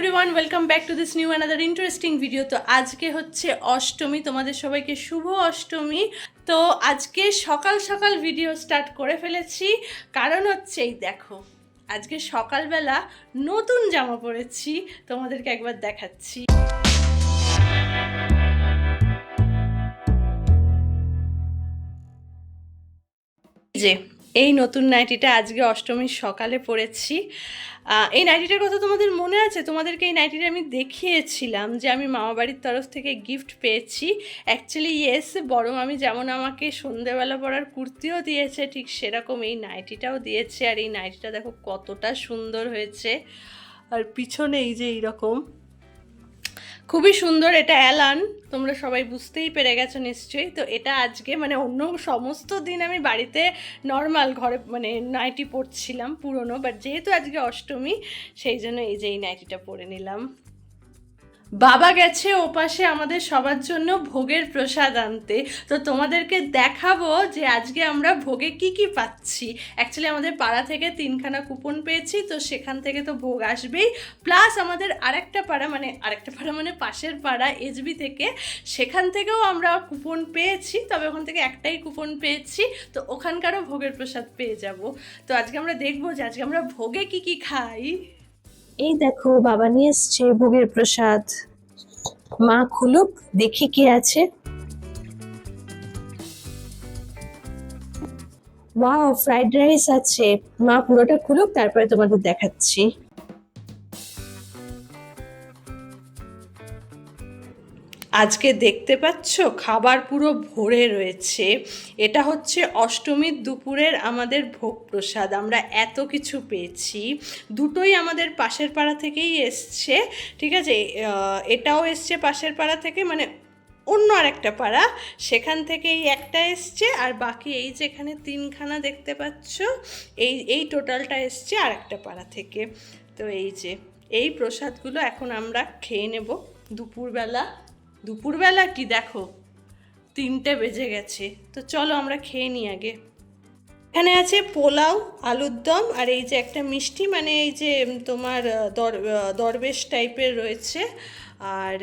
Everyone welcome back to this new another interesting video তো আজকে হচ্ছে অষ্টমী, তোমাদের সবাইকে শুভ অষ্টমী। তো আজকে সকাল সকাল ভিডিও স্টার্ট করে ফেলেছি। কারণ হচ্ছে, এই দেখো, আজকে সকালবেলা নতুন জামা পরেছি। তোমাদেরকে একবার দেখাচ্ছি। যে এই নতুন নাইটিটা আজকে অষ্টমীর সকালে আহ, এই নাইটিটার কথা তোমাদের মনে আছে? তোমাদেরকে এই নাইটিটা আমি দেখিয়েছিলাম যে আমি মামাবাড়ির তরফ থেকে গিফট পেয়েছি। অ্যাকচুয়ালি ইয়েস বরং আমি যেমন আমাকে সন্ধেবেলা পরার কুর্তিও দিয়েছে ঠিক সেরকম এই নাইটিটাও দিয়েছে। আর এই নাইটিটা দেখো কতটা সুন্দর হয়েছে। আর পিছনে এই যে এইরকম খুবই সুন্দর এটা অ্যালান তোমরা সবাই বুঝতেই পেরে গেছো নিশ্চয়ই। তো এটা আজকে মানে অন্য সমস্ত দিন আমি বাড়িতে নর্মাল ঘরে মানে নাইটি পরছিলাম পুরনো বাট যেহেতু আজকে অষ্টমী, সেই জন্য এই যে এই নাইটিটা পরে নিলাম। বাবা গেছে ওপাশে আমাদের সবার জন্য ভোগের প্রসাদ আনতে। তো তোমাদেরকে দেখাবো যে আজকে আমরা ভোগে কি কি পাচ্ছি। অ্যাকচুয়ালি আমাদের পাড়া থেকে তিনখানা কুপন পেয়েছি, তো সেখান থেকে তো ভোগ আসবেই। প্লাস আমাদের আরেকটা পাড়া মানে আরেকটা পাড়া মানে পাশের পাড়া এসবি থেকে, সেখান থেকেও আমরা কুপন পেয়েছি। তবে ওখান থেকে একটাই কুপন পেয়েছি, তো ওখানকারও ভোগের প্রসাদ পেয়ে যাব। তো আজকে আমরা দেখব যে আজকে আমরা ভোগে কি কি খাই। এই দেখো, বাবা নিয়ে এসছে ভোগের প্রসাদ। মা খুলুক, দেখি কি আছে। ওয়াও ফ্রাইড রাইস আছে। মা পুরোটা খুলুক, তারপরে তোমাদের দেখাচ্ছি। আজকে দেখতে পাচ্ছ? খাবার পুরো ভরে রয়েছে। এটা হচ্ছে অষ্টমীর দুপুরের আমাদের ভোগ প্রসাদ। আমরা এত কিছু পেয়েছি। দুটোই আমাদের পাশের পাড়া থেকেই এসছে, ঠিক আছে? এটাও এসছে পাশের পাড়া থেকে মানে অন্য আর একটা পাড়া। সেখান থেকে এই একটা এসছে, আর বাকি এই যেখানে তিনখানা দেখতে পাচ্ছ, এই এই টোটালটা এসছে আর একটা পাড়া থেকে। তো এই যে, এই প্রসাদগুলো এখন আমরা খেয়ে নেব দুপুরবেলা। দুপুরবেলা কি দেখো? তিনটে বেজে গেছে। তো চলো আমরা খেয়ে নিই আগে। এখানে আছে পোলাও, আলুর দম আর এই যে একটা মিষ্টি মানে এই যে তোমার দর দরবেশ টাইপের রয়েছে। আর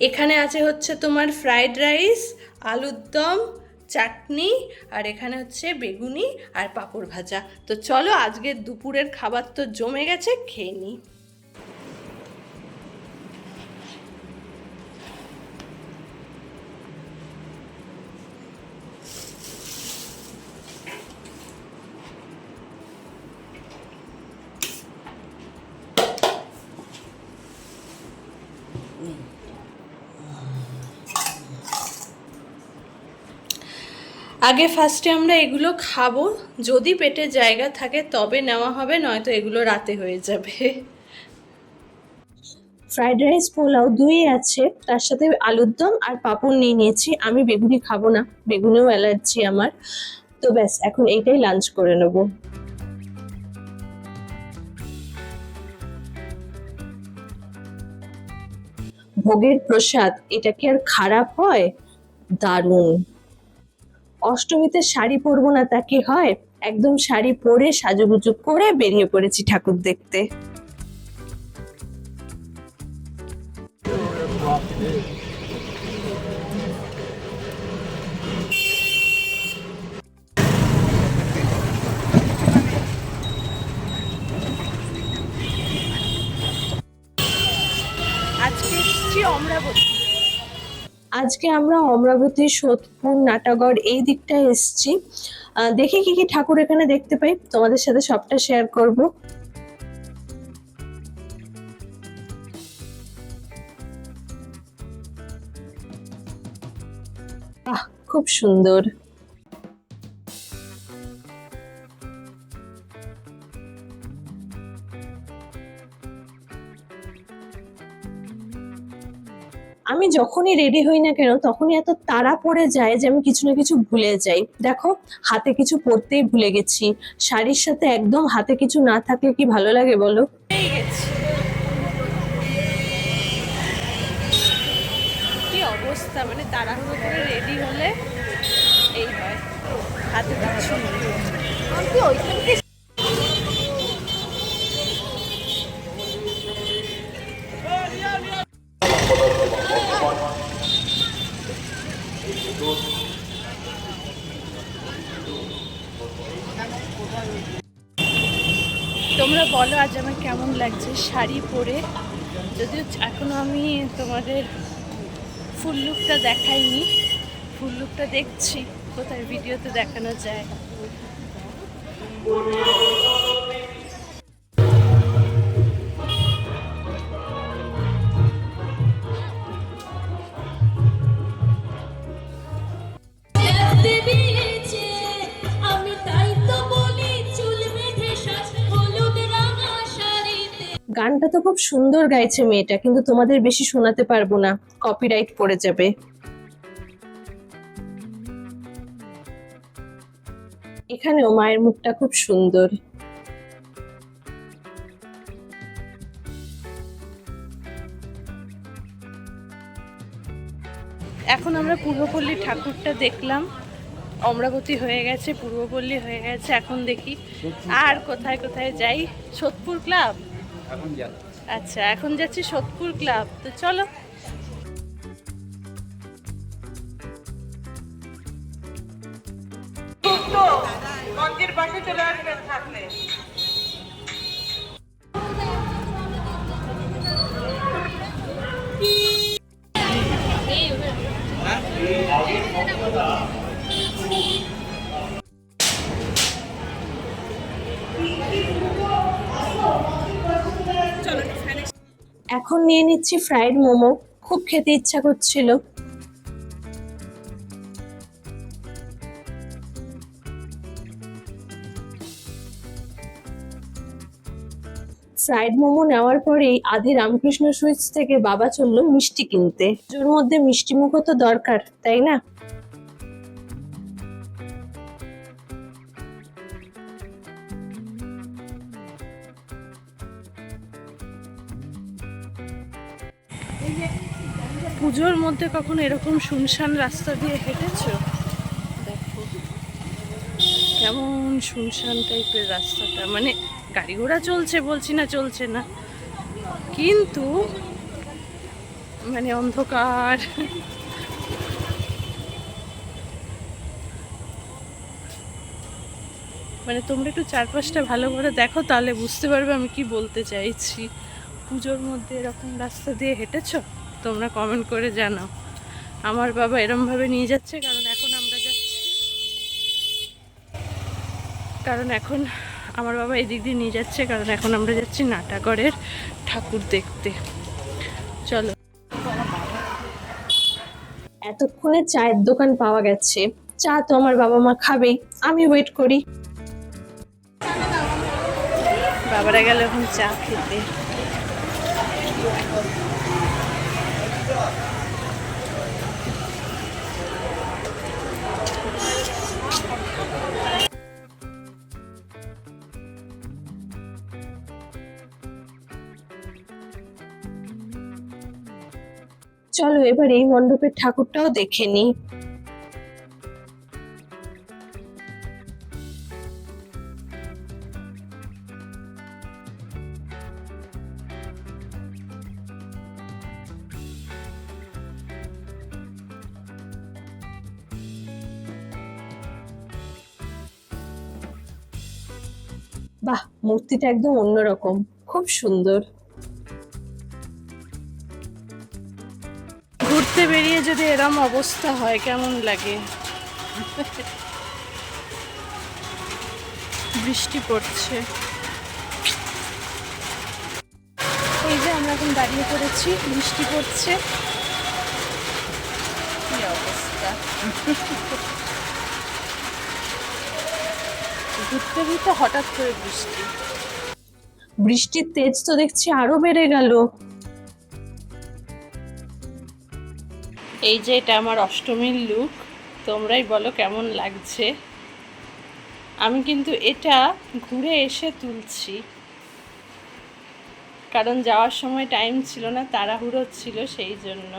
এখানে আছে হচ্ছে তোমার ফ্রাইড রাইস, আলুর দম, চাটনি আর এখানে হচ্ছে বেগুনি আর পাঁপড় ভাজা। তো চলো আজকের দুপুরের খাবার তো জমে গেছে, খেয়ে নিই। আগে ফার্স্টে আমরা এগুলো খাব। যদি পেটে জায়গা থাকে তবে নেওয়া হবে, নয়তো এগুলো রাতে হয়ে যাবে। ফ্রাইড রাইস, পোলাও দুই আছে। তার সাথে আলুর দম আর পাঁপড় নিয়ে নিয়েছি। আমি বেগুনি খাব না, বেগুনেও অ্যালার্জি আমার। তো ব্যাস, এখন এইটাই লাঞ্চ করে নেব। ভোগের প্রসাদ, এটা কি আর খারাপ হয়? দারুণ। অষ্টমীতে শাড়ি পরবো না তা কি হয়? একদম শাড়ি পরে সাজুগুজু করে বেরিয়ে পড়েছি ঠাকুর দেখতে। আজকে এসছি অমরাবতী। আজকে আমরা অমরাবতী, সোদপুর, নাটাগড় এই দিকটা এসছি। দেখি কি কি ঠাকুর এখানে দেখতে পাই, তোমাদের সাথে সবটা শেয়ার করব। খুব সুন্দর। যখনই রেডি হই না কেন তখনই এত তাড়া পড়ে যায় যে আমি কিছু না কিছু ভুলে যাই। দেখো হাতে কিছু পরতেই ভুলে গেছি। শাড়ির সাথে একদম হাতে কিছু না থাকলে কি ভালো লাগে বলো? কি অবস্থা? মানে তাড়াহুড়ো করে রেডি হলে এই হয়। হাতে কিচ্ছু বলো আজ আমার কেমন লাগছে? শাড়ি পরে। যদিও এখনও আমি তোমাদের ফুল লুকটা দেখাইনি। ফুল লুকটা দেখছি, কোথায় ভিডিওতে দেখানো যায়। গানটা তো খুব সুন্দর গাইছে মেয়েটা, কিন্তু তোমাদের বেশি শোনাতে পারব না। কপিরাইট পড়ে যাবে। এখানেও মায়ের মুখটা খুব সুন্দর। এখন আমরা পূর্বপল্লী ঠাকুরটা দেখলাম। অমরাবতী হয়ে গেছে, পূর্বপল্লী হয়ে গেছে, এখন দেখি আর কোথায় কোথায় যাই। সোদপুর ক্লাব? আচ্ছা এখন যাচ্ছি সোদপুর ক্লাব। তো চলো। মন্দির পাশে চলে আসবেন থাকলে এখন নিয়ে নিচ্ছি ফ্রাইড মোমো। খুব খেতে ইচ্ছা করছিল। ফ্রাইড মোমো নেওয়ার পরেই আধি রামকৃষ্ণ সুইটস থেকে বাবা চলল মিষ্টি কিনতে। ওর মধ্যে মিষ্টি মুখও তো দরকার, তাই না? পুজোর মধ্যে কখনো এরকম শুনশান রাস্তা দিয়ে হেঁটেছো? দেখো, কেমন শুনশান টাইপের রাস্তাটা। মানে গাড়ি ঘোড়া চলছে বলছি না, চলছে না। কিন্তু মানে অন্ধকার। মানে তোমরা একটু চারপাশটা ভালো করে দেখো, তাহলে বুঝতে পারবে আমি কি বলতে চাইছি। পুজোর মধ্যে এরকম রাস্তা দিয়ে হেঁটেছো? তোমরা কমেন্ট করে জানাও। আমার বাবা এরমভাবে নিয়ে যাচ্ছে কারণ এখন আমরা যাচ্ছি। কারণ এখন আমার বাবা এদিক দিয়ে নিয়ে যাচ্ছে কারণ এখন আমরা যাচ্ছি নাটাগড়ের ঠাকুর দেখতে। চলো। এতক্ষণে চায়ের দোকান পাওয়া গেছে। চা তো আমার বাবা মা খাবেই আমি ওয়েট করি। বাবারা গেল এখন চা খেতে। চলো এবার এই মণ্ডপের ঠাকুরটাও দেখে নিই বাহ মূর্তিটা একদম অন্যরকম খুব সুন্দর। ঘুরতে বেরিয়ে যদি এরম অবস্থা হয়, কেমন লাগে? বৃষ্টি পড়ছে। এই যে আমরা এখন দাঁড়িয়ে পড়েছি, বৃষ্টি পড়ছে। কি অবস্থা? ঘুরতে ঘুরতে হঠাৎ করে বৃষ্টি। বৃষ্টির তেজ তো দেখছি আরও বেড়ে গেল। এই যে এটা আমার অষ্টমীর লুক তোমরাই বলো কেমন লাগছে। আমি কিন্তু এটা ঘুরে এসে তুলছি। কারণ যাওয়ার সময় টাইম ছিল না, তাড়াহুড়ো ছিল সেই জন্য।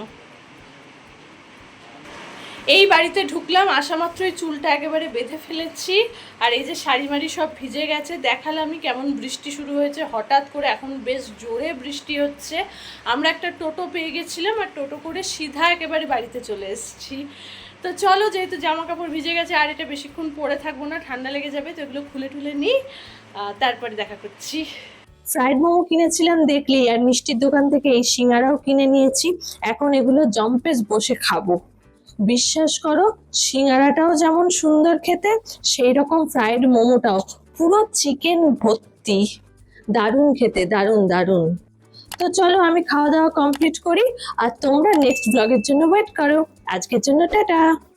এই বাড়িতে ঢুকলাম, আসা মাত্রই চুলটা একেবারে বেঁধে ফেলেছি। আর এই যে শাড়ি মাড়ি সব ভিজে গেছে, দেখালামই কেমন বৃষ্টি শুরু হয়েছে। হঠাৎ করে এখন বেশ জোরে বৃষ্টি হচ্ছে। আমরা একটা টোটো পেয়ে গেছিলাম আর টোটো করে সিধা একেবারে বাড়িতে চলে এসেছি। তো চলো, যেহেতু জামা কাপড় ভিজে গেছে, আর এটা বেশিক্ষণ পরে থাকব না, ঠান্ডা লেগে যাবে, তো এগুলো খুলে টুলে নিই তারপরে দেখা করছি। ফ্রাইড মোমো কিনেছিলাম দেখলি, আর মিষ্টির দোকান থেকে এই সিঙ্গারাও কিনে নিয়েছি। এখন এগুলো জম্পেস বসে খাব। বিশ্বাস করো, সিঙ্গারাটাও যেমন সুন্দর খেতে সেই রকম ফ্রাইড মোমোটাও। পুরো চিকেন ভর্তি। দারুণ খেতে, দারুণ দারুণ। তো চলো আমি খাওয়া দাওয়া কমপ্লিট করি, আর তোমরা নেক্সট ব্লগের জন্য ওয়েট করো। আজকের জন্য টাটা।